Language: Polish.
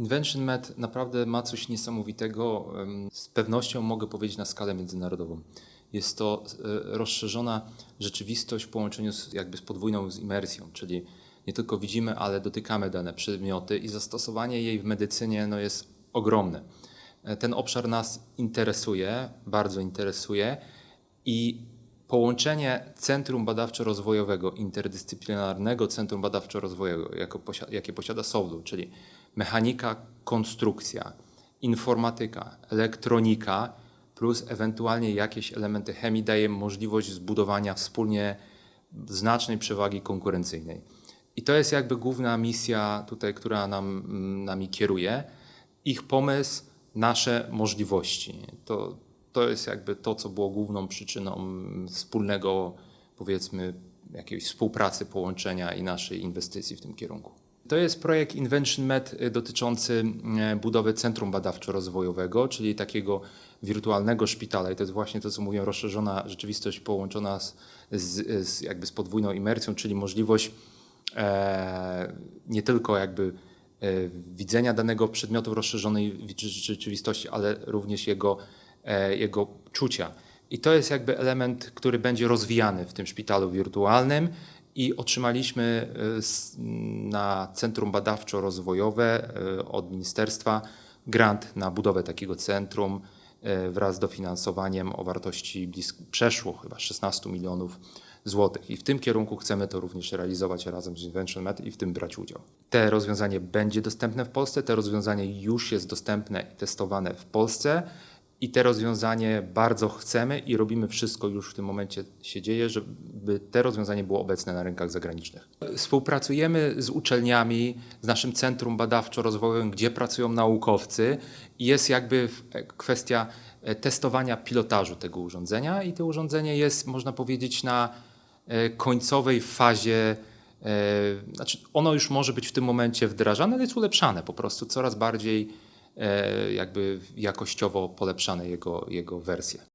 Invention Med naprawdę ma coś niesamowitego. Z pewnością mogę powiedzieć na skalę międzynarodową. Jest to e, rozszerzona rzeczywistość w połączeniu z, jakby z podwójną z imersją, czyli nie tylko widzimy, ale dotykamy dane przedmioty i zastosowanie jej w medycynie no, jest ogromne. E, Ten obszar nas interesuje, bardzo interesuje i połączenie Centrum Badawczo-Rozwojowego, interdyscyplinarnego Centrum Badawczo-Rozwojowego, jakie posiada SOWDU, czyli mechanika, konstrukcja, informatyka, elektronika, plus ewentualnie jakieś elementy chemii, daje możliwość zbudowania wspólnie znacznej przewagi konkurencyjnej. I to jest jakby główna misja tutaj, która nam, nami kieruje. Ich pomysł, nasze możliwości. To, to jest jakby to, co było główną przyczyną wspólnego, powiedzmy, jakiejś współpracy, połączenia i naszej inwestycji w tym kierunku. To jest projekt Invention Med dotyczący y, budowy centrum badawczo-rozwojowego, czyli takiego wirtualnego szpitala. I to jest właśnie to, co mówią, rozszerzona rzeczywistość połączona z, z, z, jakby z podwójną imersją, czyli możliwość e, nie tylko jakby e, widzenia danego przedmiotu w rozszerzonej wi- rzeczywistości, ale również jego, e, jego czucia. I to jest jakby element, który będzie rozwijany w tym szpitalu wirtualnym i otrzymaliśmy e, na Centrum Badawczo-Rozwojowe e, od ministerstwa grant na budowę takiego centrum e, wraz z dofinansowaniem o wartości blisko, przeszło chyba 16 milionów złotych. I w tym kierunku chcemy to również realizować razem z Invention Med i w tym brać udział. Te rozwiązanie będzie dostępne w Polsce, te rozwiązanie już jest dostępne i testowane w Polsce. I te rozwiązanie bardzo chcemy i robimy wszystko już w tym momencie się dzieje, żeby te rozwiązanie było obecne na rynkach zagranicznych. Współpracujemy z uczelniami, z naszym centrum badawczo-rozwojowym, gdzie pracują naukowcy jest jakby kwestia e, testowania pilotażu tego urządzenia i to urządzenie jest, można powiedzieć, na e, końcowej fazie E, Znaczy, ono już może być w tym momencie wdrażane, ale jest ulepszane po prostu, coraz bardziej jakby jakościowo polepszane jego, jego wersje.